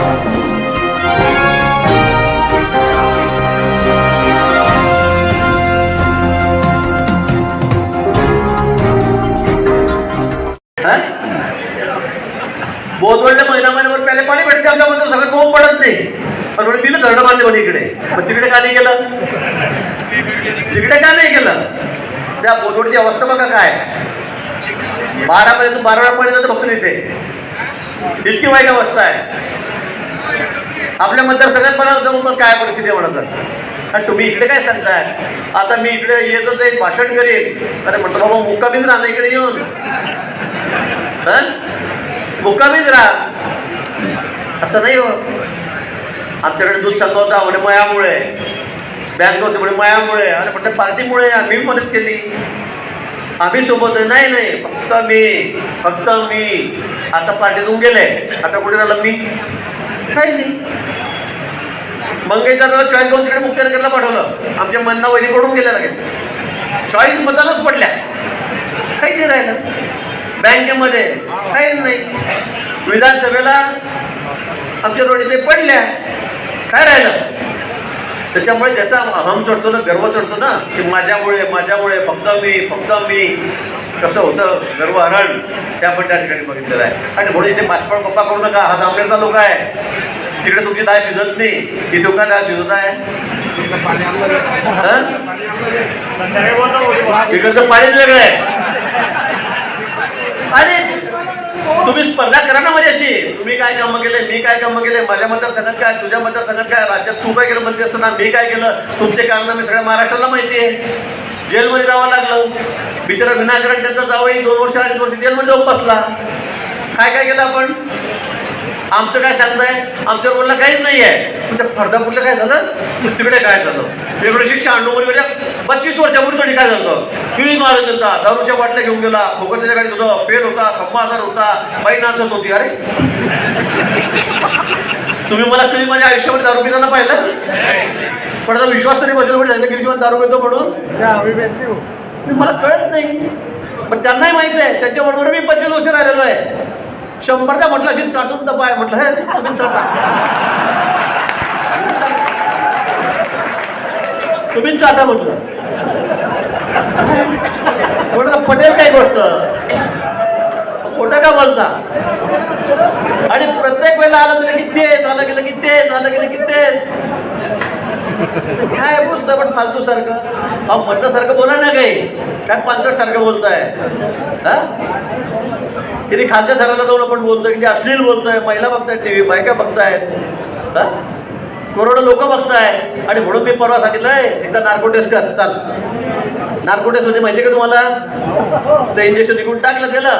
हा? महिना महिन्यावर प्याले पाणी भेटते आपल्यामध्ये सगळं कोण पडत नाही. पण म्हणे बिल धरणं बांधले म्हणे इकडे. पण तिकडे का नाही केलं? तिकडे का नाही केलं? त्या बोधवडची अवस्था बघा काय. बारापर्यंत बारा वेळा पाणी जातं फक्त इथे इतकी वाईट अवस्था आहे. आपल्या मतदारसंघात पण जाऊन पण काय परिस्थिती म्हणत म्हणतात आणि तुम्ही इकडे काय सांगताय? आता मी इकडे येतच ते भाषण करेन. अरे म्हटलं बाबा मुक्कामीच राहा ना इकडे येऊन. मुक्कामीच राहा. असं नाही हो. आमच्याकडे दूध संघ होता म्हणे मयामुळे. बँक होते म्हणे मयामुळे. अरे म्हटलं पार्टीमुळे आम्ही मदत केली. आम्ही सोबत आहे. नाही नाही. फक्त मी फक्त मी. आता पार्टीतून गेले. आता कुठे राहिलं मी? काही नाही मंगेशला चॉईस घेऊन तिकडे मुक्तानगरला पाठवलं. आमच्या मन्ना वैरी पडून गेल्या लगेच. चॉईस मतदानच पडल्या. काही नाही राहिलं. बँकेमध्ये काही नाही. विधानसभेला आमच्या रोड पडल्या. काय राहिलं? त्याच्यामुळे त्याचा अहम चढतो ना गर्व चढतो ना की माझ्यामुळे माझ्यामुळे फक्त मी फक्त मी. कसं होतं गर्व हरण ते आपण त्या ठिकाणी बघितलेलं आहे. आणि म्हणून इथे पासपोर्ट पप्पा करू नका हा जांभळेरचा लोक आहे. तिकडे तुमची डाळ शिजत नाही. इथे तुमका डाळ शिजत आहे. हं? इकडचं पाणीच वेगळं आहे. अरे तुम्ही स्पर्धा करा ना माझ्याशी. तुम्ही काय कामं केले मी काय कामं केले माझ्या मतदारसंघात काय तुझ्या मतदारसंघात काय राज्यात तू काय केलं मंत्री असताना मी काय केलं तुमचे कारण मी सगळ्या महाराष्ट्राला माहिती आहे. जेलमध्ये जावं लागलं. बिचारा विनाकारण त्यांचा जावंही दोन वर्ष अडीच वर्ष जेलमध्ये जाऊन बसला. काय काय केलं आपण? आमचं काय सांगताय आमच्या रोडला काहीच नाही आहे पण त्या फरदापूरला काय झालं? तिकडे काय झालं? एकोणीसशे शहाण्णवमध्ये बत्तीस वर्षापूर्वी तरी काय झालं? किळी मारत होता दारूच्या बाटल्या घेऊन गेला खोकरच्या गाडीत होतं पेल होता खंबा आजार होता बाई नाचत होती. अरे! तुम्ही मला कधी माझ्या आयुष्यामध्ये दारू पिताना पाहिलं? पण आता विश्वास तरी बसेल म्हणजे झालं गिरीशमान दारू पितो म्हणून? मी मला कळत नाही. पण त्यांनाही माहिती आहे त्याच्याबरोबर मी पंचवीस वर्ष राहिलेलो आहे. शंभरदा म्हटलं असेल चाटून तपा पाय म्हटलं हे तुम्ही चाटा. तुम्हीच चाटा म्हटलं. म्हटलं पटेल काय गोष्ट. खोटं का बोलता? आणि प्रत्येक वेळेला आलं तरी की तेच आलं गेलं की तेच आलं गेलं की तेच. काय बोलतोय पण फालतू सारखं? अहो मर्दासारखं बोला ना काही. काय पांचट सारखं बोलताय? हा? किती खालच्या थराला जाऊन आपण बोलतोय किती अश्लील बोलतोय. महिला बघतायत टी व्ही बायका बघतायत. हा? करोडो लोक बघताय आणि म्हणून मी परवा सांगितलंय एकदा नार्को टेस्ट कर चाल. नार्को म्हणजे माहिती का तुम्हाला? ते इंजेक्शन निघून टाकलं त्याला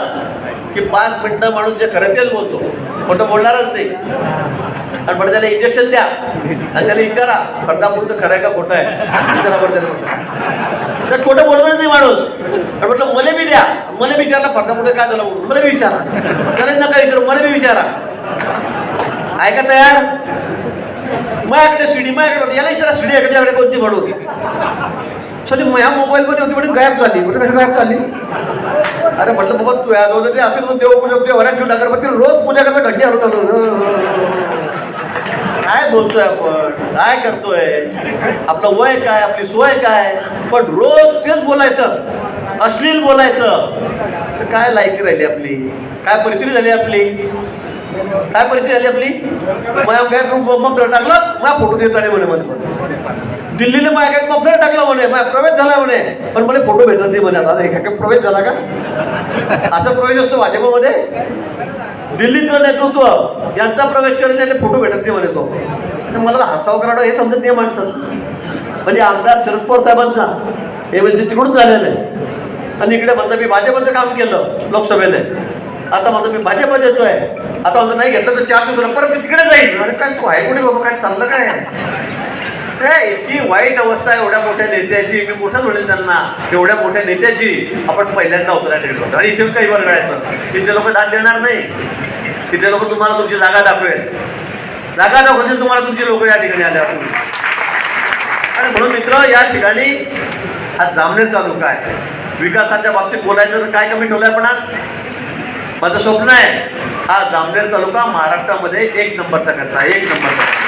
की पाच मिनिटं माणूस जे खरं तेच बोलतो. खोटं बोलणारच नाही. आणि बरं त्याला इंजेक्शन द्या. आणि त्याला विचारा फरदापूरचं खरं आहे का खोटं आहे? विचारा बरं त्याला. तर खोटं बोलतच नाही माणूस. आणि म्हटलं मला बी द्या. मला बी विचारला फरदापूरचं काय झालं? म्हणून. मला बी विचारा. त्याला नका विचारू मला बी विचारा. ऐका तयार? माझ्याकडे शिडी माझ्याकडे याला विचारा शिडी आहे कोणती म्हणून. ॲक्च्युली माझ्या मोबाईलमध्ये होती म्हणून गायब झाली. म्हणजे कशी गायब झाली? अरे म्हटलं बाबा तू याद होतं ते असेल तर देव पूजा पूजा वरात ठेवून अगरबत्ती रोज पूजा करता घंटी हलवत आलो काय बोलतोय आपण? काय करतोय? आपलं वय काय? आपली सोय काय? पण रोज तेच बोलायचं. अश्लील बोलायचं. तर काय लायकी राहिली आपली? काय परिस्थिती झाली आपली? काय परिस्थिती झाली आपली? माझ्या रूम मफलर टाकलं माझा फोटो देत आले म्हणे मला दिल्लीला माझ्या काय मफलर टाकला म्हणे माझ्या प्रवेश झाला म्हणे. पण मला फोटो भेटत नाही म्हणे आता. हे काय प्रवेश झाला का? असा प्रवेश असतो भाजपमध्ये. दिल्लीतलं नेतृत्व यांचा प्रवेश करेल फोटो भेटत नाही म्हणे तो. आणि मला हसावं करावं हे समजत नाही माणसं. म्हणजे आमदार शरद पवार साहेबांचा हे म्हणजे तिकडून झालेलं आहे. आणि इकडे म्हणता मी भाजपचं काम केलं लोकसभेने. आता म्हणतो मी भाजपत येतोय. आता म्हणतो नाही घेतलं तर चार दिवसाला परत मी तिकडे जाईल अरे काय तू आहे कुठे बाबा? काय चाललं काय? काय इतकी वाईट अवस्था आहे एवढ्या मोठ्या नेत्याची. मी मोठं म्हणेल त्यांना एवढ्या मोठ्या नेत्याची. आपण पहिल्यांदा उतरायला गेलो आणि इथे काही वर्गायचं तिथे लोक दाद देणार नाही. तिथे लोक तुम्हाला तुमची जागा दाखवेल. जागा दाखवतील तुम्हाला तुमची लोक या ठिकाणी आल्यावर आणि म्हणून मित्र या ठिकाणी हा जामनेर तालुका आहे. विकासाच्या बाबतीत बोलायचं तर काय कमी ठेवलं पण आज? माझं स्वप्न आहे हा जामनेर तालुका महाराष्ट्रामध्ये एक नंबरचा करता एक नंबरचा.